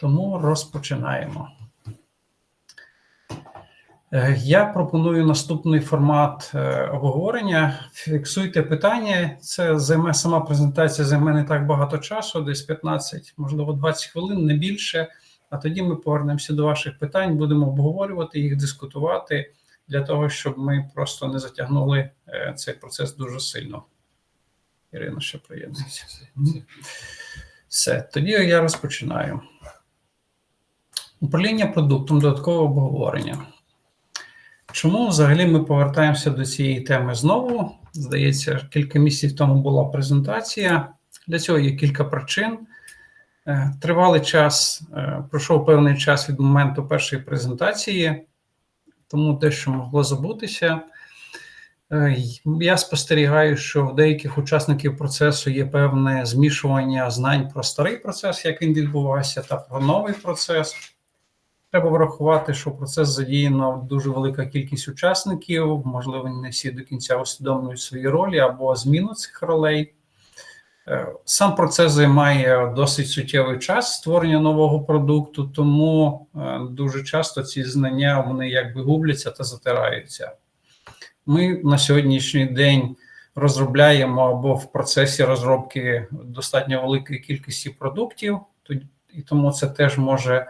Тому розпочинаємо. Е, Я пропоную наступний формат е, обговорення. Фіксуйте питання. Це займе сама презентація, займе не так багато часу, десь 15, можливо, 20 хвилин, не більше. А тоді ми повернемося до ваших питань, будемо обговорювати їх, дискутувати для того, щоб ми просто не затягнули е, цей процес дуже сильно. Ірина ще приєднується. Все, тоді я розпочинаю. Управління продуктом, додаткове обговорення. Чому взагалі ми повертаємося до цієї теми знову? Здається, кілька місяців тому була презентація. Для цього є кілька причин. Е, Тривалий час, е, пройшов певний час від моменту першої презентації, тому дещо могло забутися. Е, Я спостерігаю, що в деяких учасників процесу є певне змішування знань про старий процес, як він відбувався, та про новий процес. Треба врахувати, що процес задіяно дуже велика кількість учасників, можливо, не всі до кінця усвідомлюють свої ролі або зміну цих ролей. Е, Сам процес займає досить суттєвий час створення нового продукту, тому е, дуже часто ці знання вони якби губляться та затираються. Ми на сьогоднішній день розробляємо або в процесі розробки достатньо великої кількості продуктів, і тому це теж може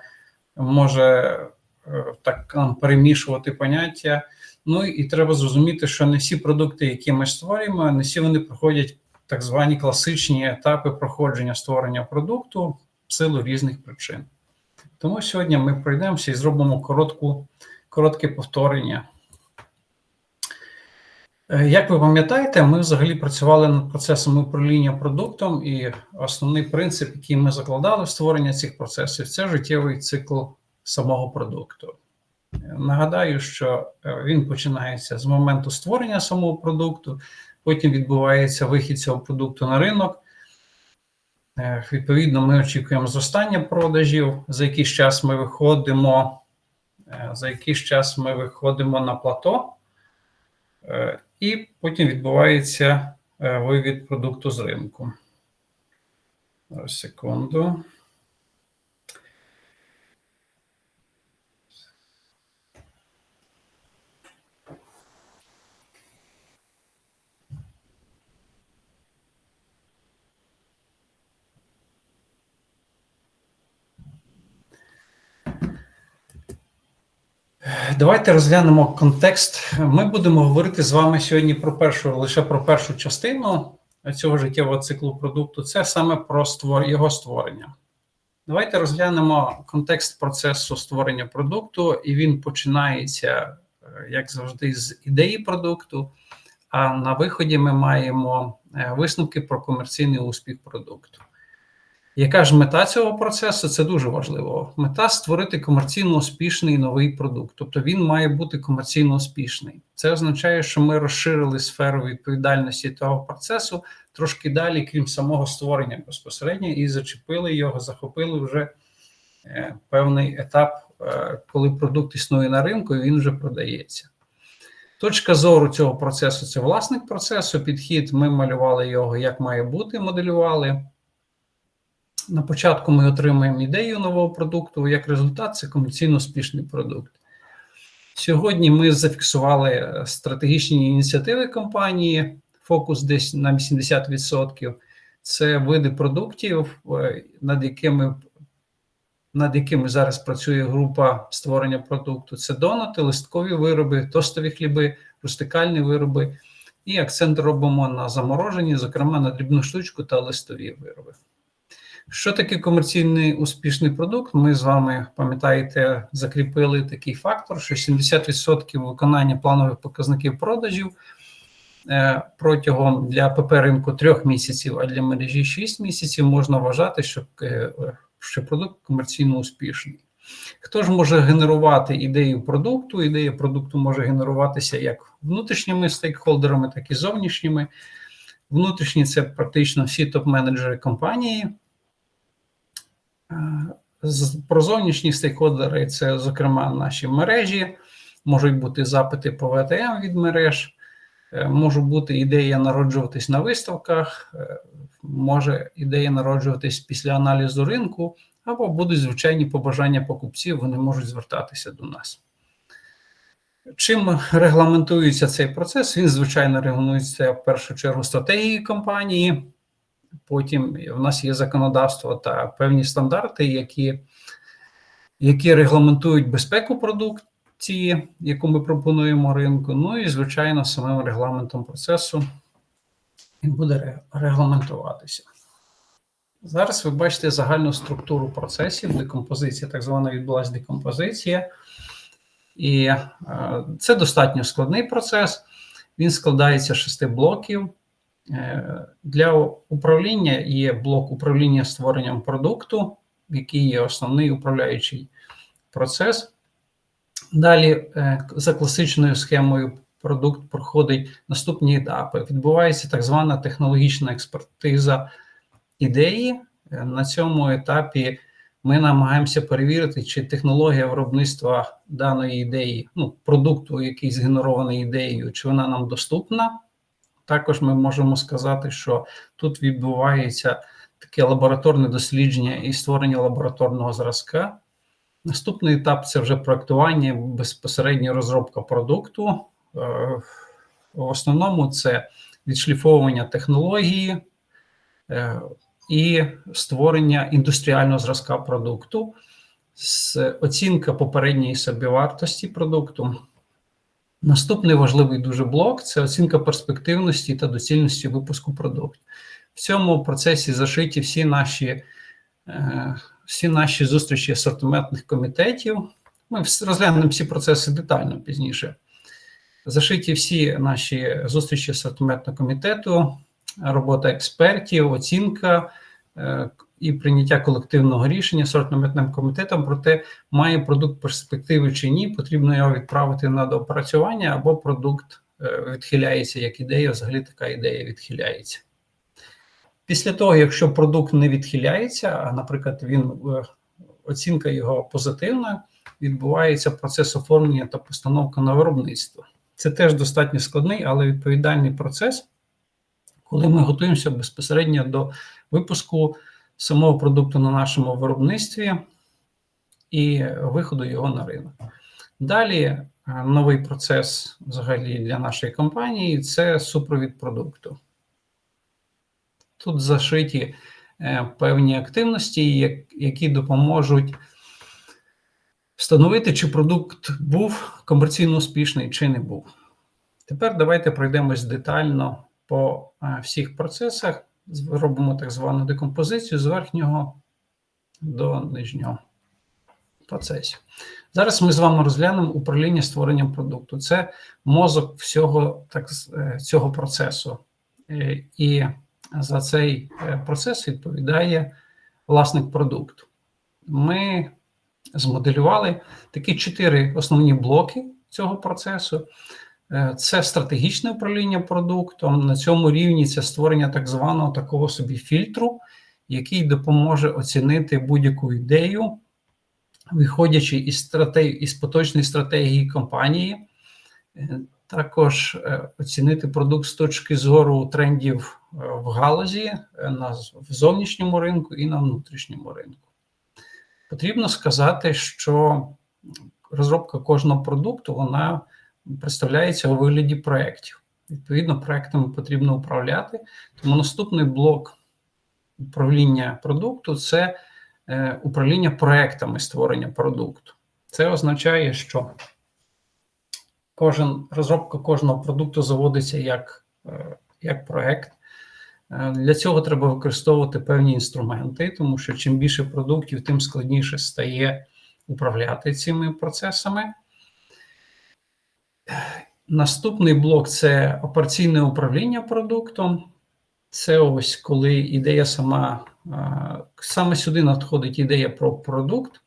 може е, так нам перемішувати поняття. Ну і треба зрозуміти, що не всі продукти, які ми створюємо, не всі вони проходять так звані класичні етапи проходження створення продукту в силу різних причин. Тому сьогодні ми пройдемося і зробимо коротку, коротке повторення. Е, Як ви пам'ятаєте, ми взагалі працювали над процесом управління продуктом, і основний принцип, який ми закладали в створення цих процесів, це життєвий цикл самого продукту. Нагадаю, що е, він починається з моменту створення самого продукту, потім відбувається вихід цього продукту на ринок. Е, Відповідно, ми очікуємо зростання продажів, за якийсь час ми виходимо, за якийсь час ми виходимо на плато. І потім відбувається е, вивід продукту з ринку. Секунду. Давайте розглянемо контекст. Ми будемо говорити з вами сьогодні про першу лише про першу частину цього життєвого циклу продукту. Це саме про створ, його створення. Давайте розглянемо контекст процесу створення продукту, і він починається, е, як завжди, з ідеї продукту. А на виході ми маємо е, висновки про комерційний успіх продукту. Яка ж мета цього процесу? Це дуже важливо. Мета створити комерційно успішний новий продукт. Тобто він має бути комерційно успішний. Це означає, що ми розширили сферу відповідальності того процесу трошки далі, крім самого створення безпосередньо, і зачепили його, захопили вже е, певний етап, е, коли продукт існує на ринку, і він вже продається. Точка зору цього процесу це власник процесу. Підхід ми малювали його, як має бути, моделювали. На початку ми отримаємо ідею нового продукту, як результат, це комерційно успішний продукт. Сьогодні ми зафіксували стратегічні ініціативи компанії, фокус десь на 80%. Це види продуктів, е, над якими над якими зараз працює група створення продукту. Це донати, листкові вироби, тостові хліби, рустикальні вироби. І акцент робимо на заморожені, зокрема на дрібну штучку та листові вироби. Що таке комерційний успішний продукт? Ми з вами пам'ятаєте, закріпили такий фактор, що 70% виконання планових показників продажів е, протягом для ПП ринку трьох місяців, а для мережі 6 місяців можна вважати, що, е, що продукт комерційно успішний. Хто ж може генерувати ідею продукту? Ідея продукту може генеруватися як внутрішніми стейкхолдерами, так і зовнішніми. Внутрішні це практично всі топ-менеджери компанії. Про зовнішні стейкхолдери це, зокрема, наші мережі, можуть бути запити по ВТМ від мереж, е, може бути ідея народжуватись на виставках, е, може ідея народжуватись після аналізу ринку, або будуть звичайні побажання покупців, вони можуть звертатися до нас. Чим регламентується цей процес? Він, звичайно, регламентується в першу чергу стратегією компанії. Потім в нас є законодавство та певні стандарти, які які регламентують безпеку продукції, яку ми пропонуємо ринку. Ну і, звичайно, самим регламентом процесу він буде регламентуватися. Зараз ви бачите загальну структуру процесів, декомпозиція, так звана відбулася декомпозиція. І е, це достатньо складний процес. Він складається з шести блоків. Е, для управління є блок управління створенням продукту, який є основний управляючий процес. Далі, е, за класичною схемою, продукт проходить наступні етапи. Відбувається так звана технологічна експертиза ідеї. Е, на цьому етапі ми намагаємося перевірити, чи технологія виробництва даної ідеї, ну, продукту, який згенерований ідеєю, чи вона нам доступна. Також ми можемо сказати, що тут відбувається таке лабораторне дослідження і створення лабораторного зразка. Наступний етап це вже проектування, безпосередня розробка продукту. Е, в основному це відшліфовування технології е, і створення індустріального зразка продукту, оцінка попередньої собівартості продукту. Наступний важливий дуже блок це оцінка перспективності та доцільності випуску продуктів. В цьому процесі зашиті всі наші е, всі наші зустрічі асортиментних комітетів. Ми розглянемо всі процеси детально пізніше. Зашиті всі наші зустрічі асортиментного комітету, робота експертів, оцінка е, і прийняття колективного рішення асортиментним комітетом про те, має продукт перспективи чи ні, потрібно його відправити на доопрацювання, або продукт е, відхиляється як ідея, взагалі така ідея відхиляється. Після того, якщо продукт не відхиляється, а, наприклад, він е, оцінка його позитивна, відбувається процес оформлення та постановка на виробництво. Це теж достатньо складний, але відповідальний процес, коли ми готуємося безпосередньо до випуску самого продукту на нашому виробництві і виходу його на ринок. Далі е, новий процес взагалі для нашої компанії це супровід продукту. Тут зашиті е, певні активності, які допоможуть встановити, чи продукт був комерційно успішний, чи не був. Тепер давайте пройдемось детально по е, всіх процесах, робимо так звану декомпозицію з верхнього до нижнього процесу. Зараз ми з вами розглянемо управління створенням продукту. Це мозок всього так, е, цього процесу. І за цей е, процес відповідає власник продукту. Ми змоделювали такі чотири основні блоки цього процесу. Е, це стратегічне управління продуктом. На цьому рівні це створення так званого такого собі фільтру, який допоможе оцінити будь-яку ідею, виходячи із стратегії, із поточної стратегії компанії. Е, також е, оцінити продукт з точки зору трендів в галузі на в зовнішньому ринку і на внутрішньому ринку. Потрібно сказати, що розробка кожного продукту вона представляється у вигляді проєктів. Відповідно, проектами потрібно управляти. Тому наступний блок управління продукту це управління проектами створення продукту. Це означає, що кожен розробка кожного продукту заводиться як, е, як проект. Е, для цього треба використовувати певні інструменти, тому що чим більше продуктів, тим складніше стає управляти цими процесами. Наступний блок це операційне управління продуктом. Це ось коли ідея сама, е, саме сюди надходить ідея про продукт.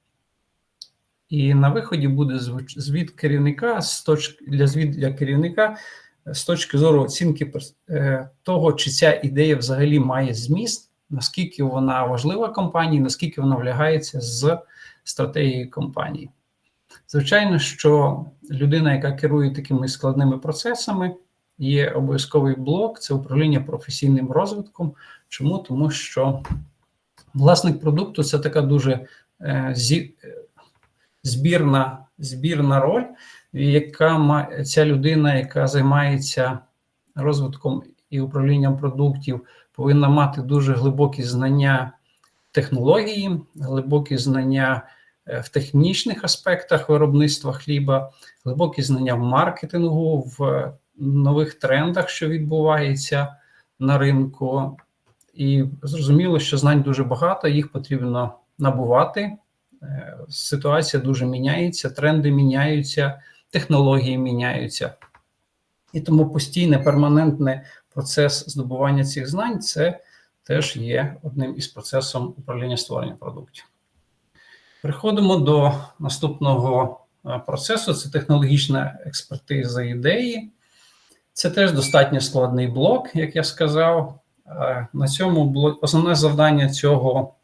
І на виході буде звіт керівника з точки для звіт для керівника з точки зору оцінки е, того, чи ця ідея взагалі має зміст, наскільки вона важлива компанії, наскільки вона влягається з стратегією компанії. Звичайно, що людина, яка керує такими складними процесами, є обов'язковий блок це управління професійним розвитком. Чому? Тому що Власник продукту це така дуже е, зі, е, збірна, збірна роль, яка має ця людина, яка займається розвитком і управлінням продуктів, повинна мати дуже глибокі знання технології, глибокі знання в технічних аспектах виробництва хліба, глибокі знання в маркетингу, в нових трендах, що відбувається на ринку. І зрозуміло, що знань дуже багато, їх потрібно набувати. Е, ситуація дуже міняється, тренди міняються, технології міняються. І тому постійний перманентний процес здобування цих знань це теж є одним із процесом управління створення продуктів. Переходимо до наступного е, процесу: це технологічна експертиза ідеї. Це теж достатньо складний блок, як я сказав. Е, на цьому блок, основне завдання цього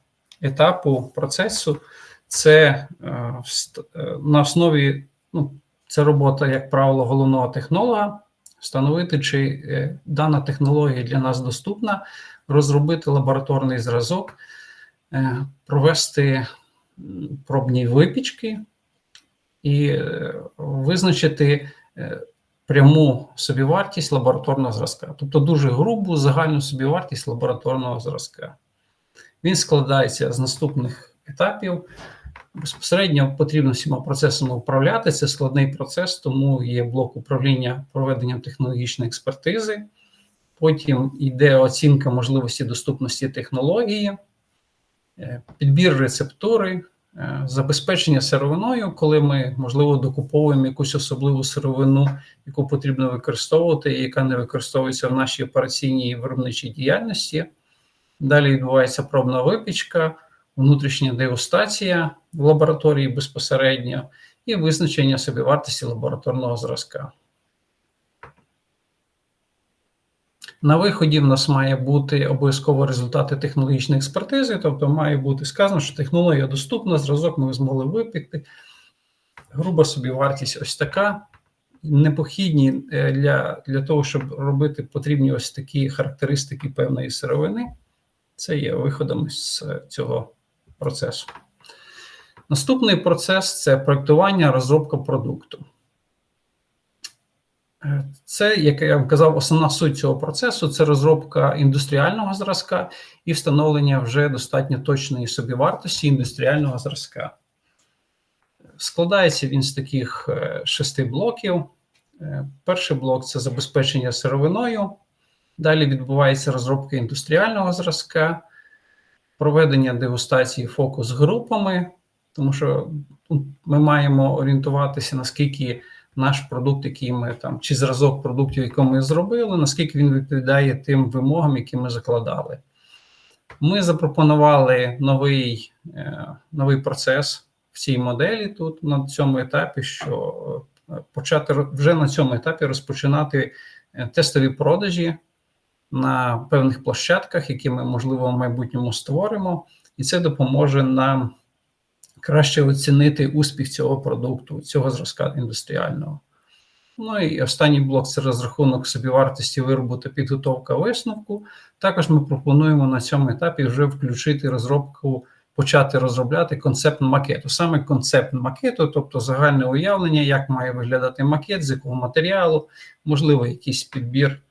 етапу процесу це е, на основі, ну, це робота, як правило, головного технолога, встановити, чи дана технологія для нас доступна, розробити лабораторний зразок, провести пробні випічки і е, визначити е, пряму собівартість лабораторного зразка, тобто дуже грубу загальну собівартість лабораторного зразка. Він складається з наступних етапів. Безпосередньо потрібно всіма процесами управляти. Це складний процес, тому є блок управління проведенням технологічної експертизи. Потім йде оцінка можливості доступності технології, підбір рецептури, е, забезпечення сировиною, коли ми, можливо, докуповуємо якусь особливу сировину, яку потрібно використовувати, і яка не використовується в нашій операційній виробничій діяльності. Далі відбувається пробна випічка, внутрішня дегустація в лабораторії безпосередньо і визначення собівартості лабораторного зразка. На виході в нас має бути обов'язково результати технологічної експертизи, тобто має бути сказано, що технологія доступна, зразок ми змогли випікти. Груба собі вартість ось така. Непохідні е, для для того, щоб робити потрібні ось такі характеристики певної сировини. Це є виходом з цього процесу. Наступний процес це проєктування, розробка продукту. Це, як я вам казав, основна суть цього процесу це розробка індустріального зразка і встановлення вже достатньо точної собівартості індустріального зразка. Складається він з таких е, шести блоків. Е, перший блок це забезпечення сировиною. Далі відбувається розробка індустріального зразка, проведення дегустації фокус групами, тому що ми маємо орієнтуватися, наскільки наш продукт, який ми там, чи зразок продуктів, який ми зробили, наскільки він відповідає тим вимогам, які ми закладали. Ми запропонували новий е, новий процес в цій моделі тут на цьому етапі, що е, почати вже на цьому етапі розпочинати е, тестові продажі на певних площадках, які ми, можливо, в майбутньому створимо, і це допоможе нам краще оцінити успіх цього продукту, цього зразка індустріального. Ну і останній блок це розрахунок собівартості виробу та підготовка висновку. Також ми пропонуємо на цьому етапі вже включити розробку, почати розробляти концепт макету. Саме концепт макету, тобто загальне уявлення, як має виглядати макет, з якого матеріалу, можливо, якийсь підбір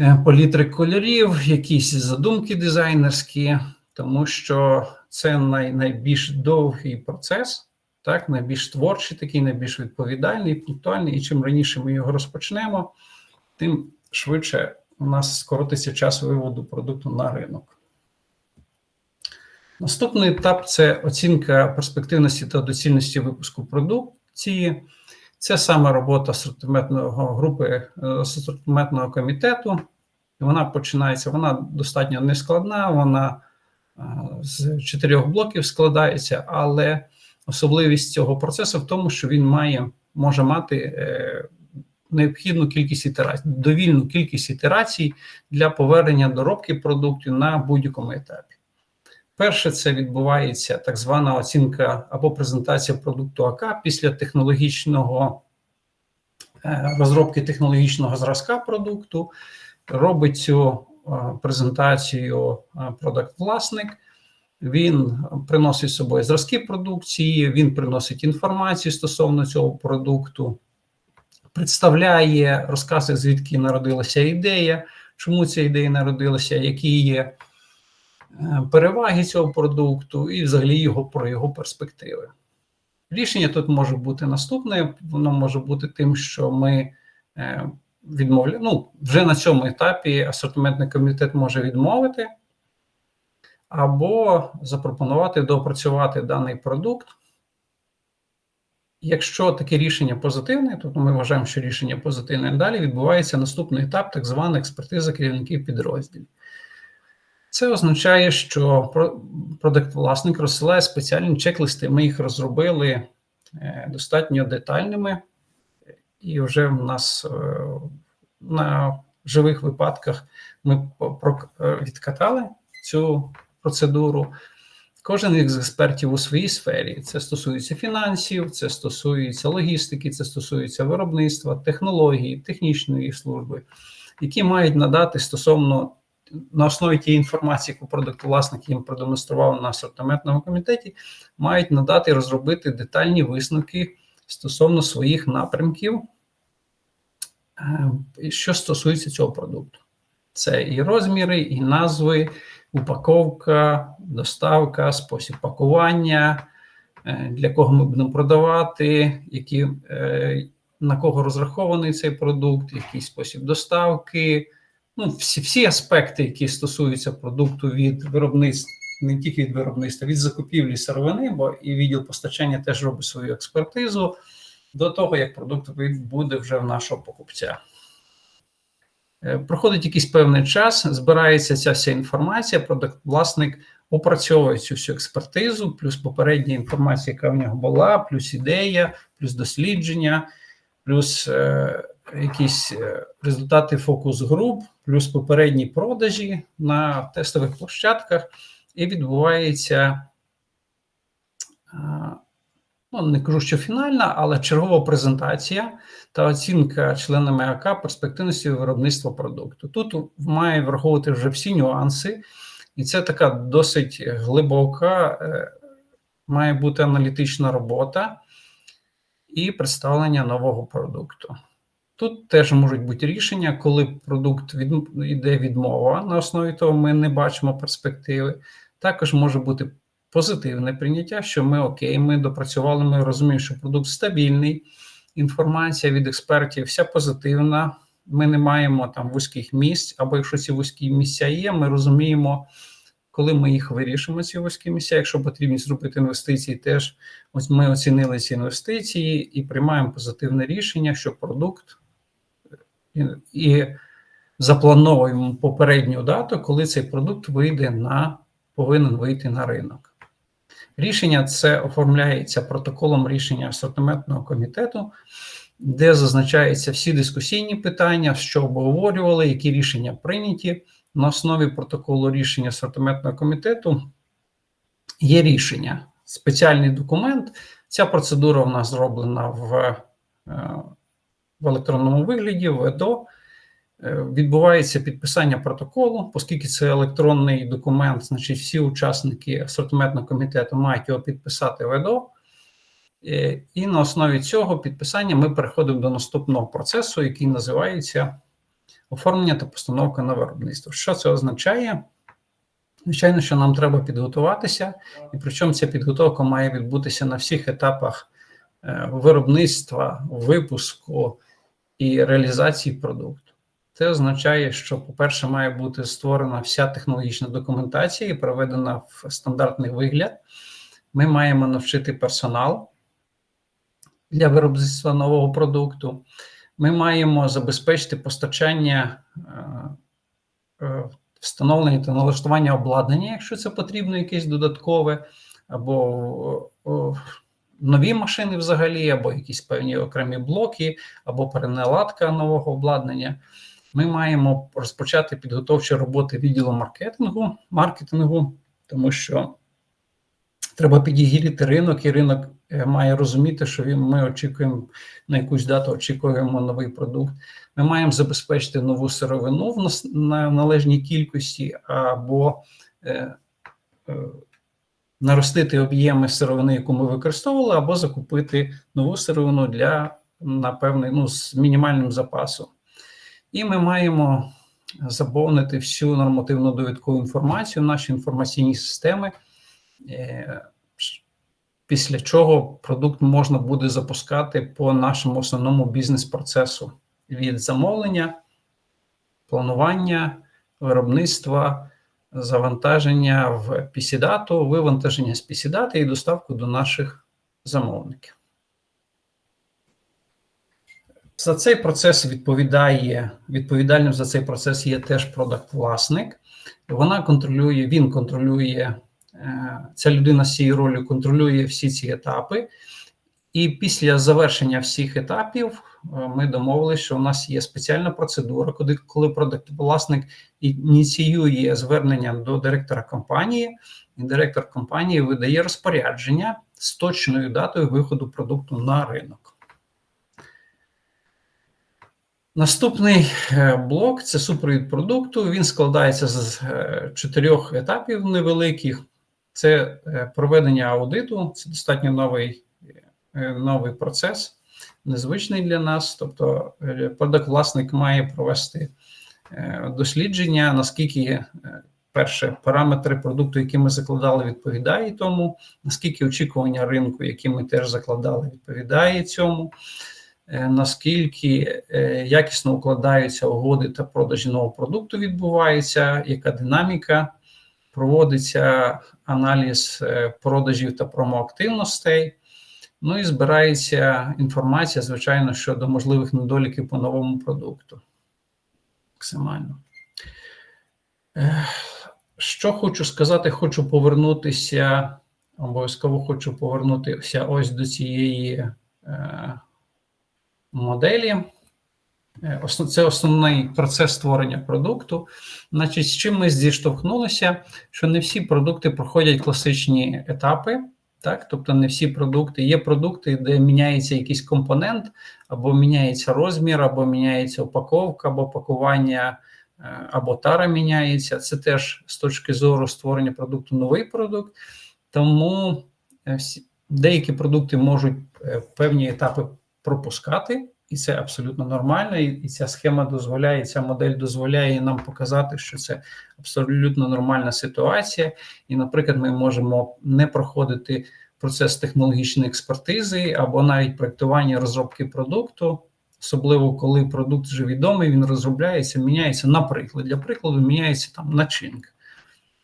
е, палітри кольорів, якісь задумки дизайнерські, тому що це най, найбільш довгий процес, так, найбільш творчий, такий, найбільш відповідальний, пунктуальний. І чим раніше ми його розпочнемо, тим швидше у нас скоротиться час виводу продукту на ринок. Наступний етап це оцінка перспективності та доцільності випуску продукції. Це саме робота асортиментного групи е, асортиментного комітету. Вона починається, вона достатньо нескладна, вона з чотирьох блоків складається, але особливість цього процесу в тому, що він має може мати е, необхідну кількість ітерацій, довільну кількість ітерацій для повернення доробки продуктів на будь-якому етапі. Перше, це відбувається так звана оцінка або презентація продукту АК після технологічного е, розробки технологічного зразка продукту. Робить цю презентацію продакт-власник. Він приносить з собою зразки продукції, він приносить інформацію стосовно цього продукту, представляє, розказує, звідки народилася ідея, чому ця ідея народилася, які є е, переваги цього продукту, і взагалі його про його перспективи. Рішення тут може бути наступне: воно може бути тим, що ми відмовляємо. Ну, вже на цьому етапі асортиментний комітет може відмовити або запропонувати доопрацювати даний продукт. Якщо таке рішення позитивне, то ми вважаємо, що рішення позитивне. Далі відбувається наступний етап, так звана експертиза керівників підрозділів. Це означає, що продакт-власник розсилає спеціальні чек-листи. Ми їх розробили е, достатньо детальними, і вже в нас е, на живих випадках ми е, відкатали цю процедуру. Кожен із експертів у своїй сфері. Це стосується фінансів, це стосується логістики, це стосується виробництва, технології, технічної служби, які мають надати стосовно на основі тієї інформації, яку продуктовласник їм продемонстрував на асортиментному комітеті, мають надати розробити детальні висновки стосовно своїх напрямків, що стосується цього продукту. Це і розміри, і назви, упаковка, доставка, спосіб пакування, е, для кого ми будемо продавати, які, е, на кого розрахований цей продукт, який спосіб доставки. Ну, всі всі аспекти, які стосуються продукту від виробництва, не тільки від виробництва, від закупівлі сировини, бо і відділ постачання теж робить свою експертизу до того, як продукт буде вже в нашого покупця. Е, проходить якийсь певний час, збирається ця вся інформація, продакт власник опрацьовує цю всю експертизу, плюс попередня інформація, яка в нього була, плюс ідея, плюс дослідження, плюс е, якісь е, результати фокус груп, плюс попередні продажі на тестових площадках, і відбувається. Е, ну, не кажу, що фінальна, але чергова презентація та оцінка членами АК перспективності виробництва продукту. Тут має враховувати вже всі нюанси, і це така досить глибока, е, має бути аналітична робота і представлення нового продукту. Тут теж можуть бути рішення, коли продукт від, йде відмова на основі того, ми не бачимо перспективи. Також може бути позитивне прийняття, що ми окей, ми допрацювали, ми розуміємо, що продукт стабільний, інформація від експертів вся позитивна. Ми не маємо там вузьких місць, або якщо ці вузькі місця є, ми розуміємо, коли ми їх вирішимо, ці вузькі місця. Якщо потрібно зробити інвестиції, теж ось ми оцінили ці інвестиції і приймаємо позитивне рішення, що продукт і, і заплановуємо попередню дату, коли цей продукт вийде на повинен вийти на ринок. Рішення це оформляється протоколом рішення асортиментного комітету, де зазначаються всі дискусійні питання, що обговорювали, які рішення прийняті. На основі протоколу рішення асортиментного комітету є рішення, спеціальний документ. Ця процедура в нас зроблена в, е, в електронному вигляді, в ЕДО. Е, відбувається підписання протоколу, оскільки це електронний документ, значить всі учасники асортиментного комітету мають його підписати в ЕДО. Е, і на основі цього підписання ми переходимо до наступного процесу, який називається оформлення та постановка на виробництво. Що це означає? Звичайно, що нам треба підготуватися, і причому ця підготовка має відбутися на всіх етапах е, виробництва, випуску і реалізації продукту. Це означає, що, по-перше, має бути створена вся технологічна документація і проведена в стандартний вигляд. Ми маємо навчити персонал для виробництва нового продукту. Ми маємо забезпечити постачання, е, е, встановлення та налаштування обладнання, якщо це потрібно, якесь додаткове, або нові машини взагалі, або якісь певні окремі блоки, або переналадка нового обладнання ми маємо розпочати підготовчі роботи відділу маркетингу, маркетингу, тому що Треба підігріти ринок, і ринок е, має розуміти, що ми очікуємо на якусь дату, очікуємо новий продукт. Ми маємо забезпечити нову сировину в нас на належній кількості або е, е, наростити об'єми сировини, яку ми використовували, або закупити нову сировину для на певний ну, з мінімальним запасом. І ми маємо заповнити всю нормативну довідкову інформацію наші інформаційні системи, е, після чого продукт можна буде запускати по нашому основному бізнес-процесу від замовлення, планування, виробництва, завантаження в пісідату, вивантаження з пісідати і доставку до наших замовників. За цей процес відповідає відповідальним за цей процес є теж продакт-власник. Вона контролює, він контролює е, ця людина з цією ролью контролює всі ці етапи. І після завершення всіх етапів е, ми домовилися, що у нас є спеціальна процедура, коли коли продакт-власник ініціює звернення до директора компанії, і директор компанії видає розпорядження з точною датою виходу продукту на ринок. Наступний е, блок це супровід продукту. Він складається з е, чотирьох етапів невеликих: це е, проведення аудиту, це достатньо новий новий процес, незвичний для нас. Тобто, продакт власник має провести дослідження, наскільки перше параметри продукту, які ми закладали, відповідає тому, наскільки очікування ринку, які ми теж закладали, відповідає цьому. Е, наскільки е, якісно укладаються угоди та продажі нового продукту відбувається, яка динаміка, проводиться аналіз е, продажів та промоактивностей. Ну і збирається інформація, звичайно, щодо можливих недоліків по новому продукту. Максимально. Що хочу сказати, хочу повернутися, обов'язково хочу повернутися ось до цієї моделі. Е, це основний процес створення продукту. Значить, з чим ми зіштовхнулися, що не всі продукти проходять класичні етапи. Так, тобто не всі продукти. Є продукти, де міняється якийсь компонент, або міняється розмір, або міняється упаковка, або пакування, е, або тара міняється. Це теж з точки зору створення продукту новий продукт. Тому е, деякі продукти можуть певні етапи пропускати, і це абсолютно нормально. І ця схема дозволяє, ця модель дозволяє нам показати, що це абсолютно нормальна ситуація. І, наприклад, ми можемо не проходити процес технологічної експертизи або навіть проектування розробки продукту. Особливо коли продукт вже відомий, він розробляється, міняється, наприклад, для прикладу, міняється там начинка.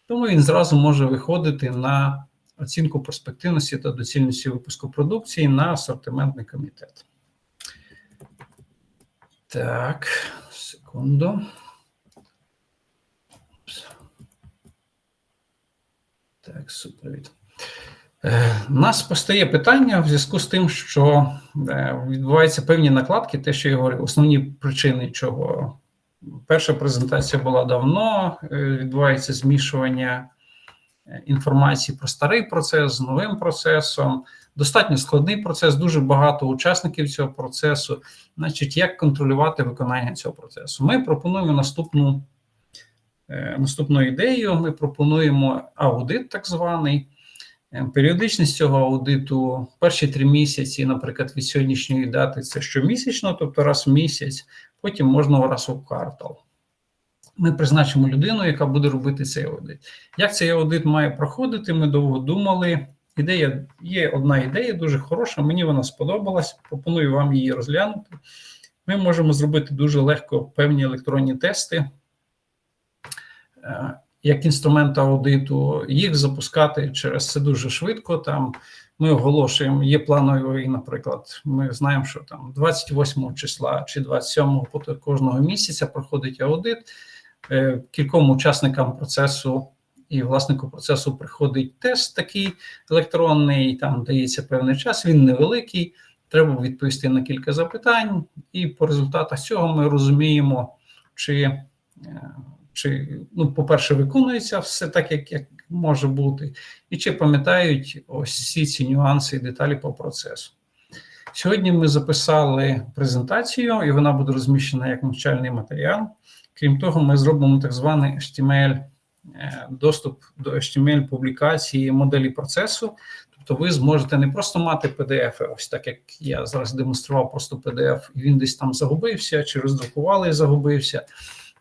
Тому він зразу може виходити на оцінку перспективності та доцільності випуску продукції на асортиментний комітет. Так, секунду. Так, супровід. Е, у нас постає питання в зв'язку з тим, що е, відбуваються певні накладки, те, що я говорив, основні причини чого. Перша презентація була давно, е, відбувається змішування інформації про старий процес з новим процесом. Достатньо складний процес, дуже багато учасників цього процесу. Значить, як контролювати виконання цього процесу? Ми пропонуємо наступну е, наступну ідею. Ми пропонуємо аудит, так званий. Е, періодичність цього аудиту перші три місяці, наприклад, від сьогоднішньої дати це щомісячно, тобто раз в місяць, потім можна раз у квартал. Ми призначимо людину, яка буде робити цей аудит. Як цей аудит має проходити? Ми довго думали. Ідея є одна ідея, дуже хороша. Мені вона сподобалась. Пропоную вам її розглянути. Ми можемо зробити дуже легко певні електронні тести. Е, як інструмент аудиту, їх запускати через це дуже швидко. Там ми оголошуємо, є плановий, наприклад, ми знаємо, що там 28 числа чи 27 кожного місяця проходить аудит. Е, кільком учасникам процесу і власнику процесу приходить тест такий електронний, там дається певний час, він невеликий. Треба відповісти на кілька запитань, і по результатах цього ми розуміємо, чи, е, чи ну, по-перше, виконується все так, як, як може бути, і чи пам'ятають ось всі ці нюанси і деталі по процесу. Сьогодні ми записали презентацію, і вона буде розміщена як навчальний матеріал. Крім того, ми зробимо так званий HTML, е, доступ до HTML публікації моделі процесу. Тобто ви зможете не просто мати PDF, ось так як я зараз демонстрував просто PDF, і він десь там загубився, чи роздрукували і загубився.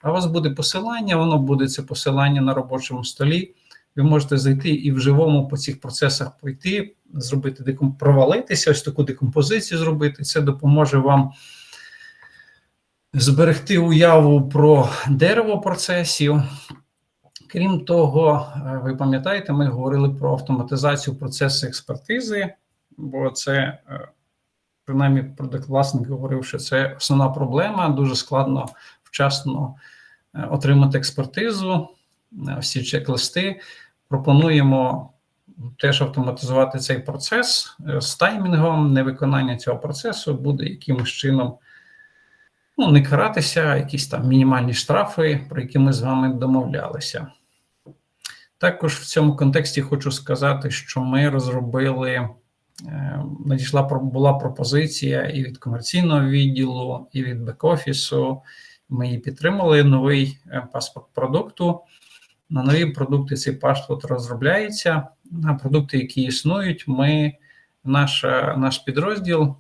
А у вас буде посилання, воно буде це посилання на робочому столі. Ви можете зайти і в живому по цих процесах пройти, зробити провалитися, ось таку декомпозицію зробити. Це допоможе вам зберегти уяву про дерево процесів. Крім того, е, ви пам'ятаєте, ми говорили про автоматизацію процесу експертизи, бо це, е, принаймні, продакт-власник говорив, що це основна проблема. Дуже складно вчасно е, отримати експертизу, всі чек-листи. Пропонуємо теж автоматизувати цей процес з таймінгом. Невиконання цього процесу буде якимось чином ну, не каратися, якісь там мінімальні штрафи, про які ми з вами домовлялися. Також в цьому контексті хочу сказати, що ми розробили, е, надійшла була пропозиція і від комерційного відділу, і від бек-офісу. Ми її підтримали новий е, паспорт продукту. На нові продукти цей паспорт розробляється. На продукти, які існують, ми наш, наш підрозділ.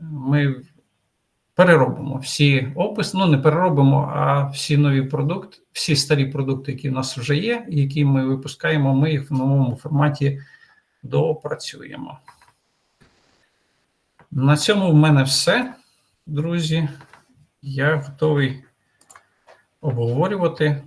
Ми переробимо всі описи, ну не переробимо, а всі нові продукти, всі старі продукти, які в нас вже є, які ми випускаємо, ми їх в новому форматі допрацюємо. На цьому в мене все, друзі. Я готовий обговорювати.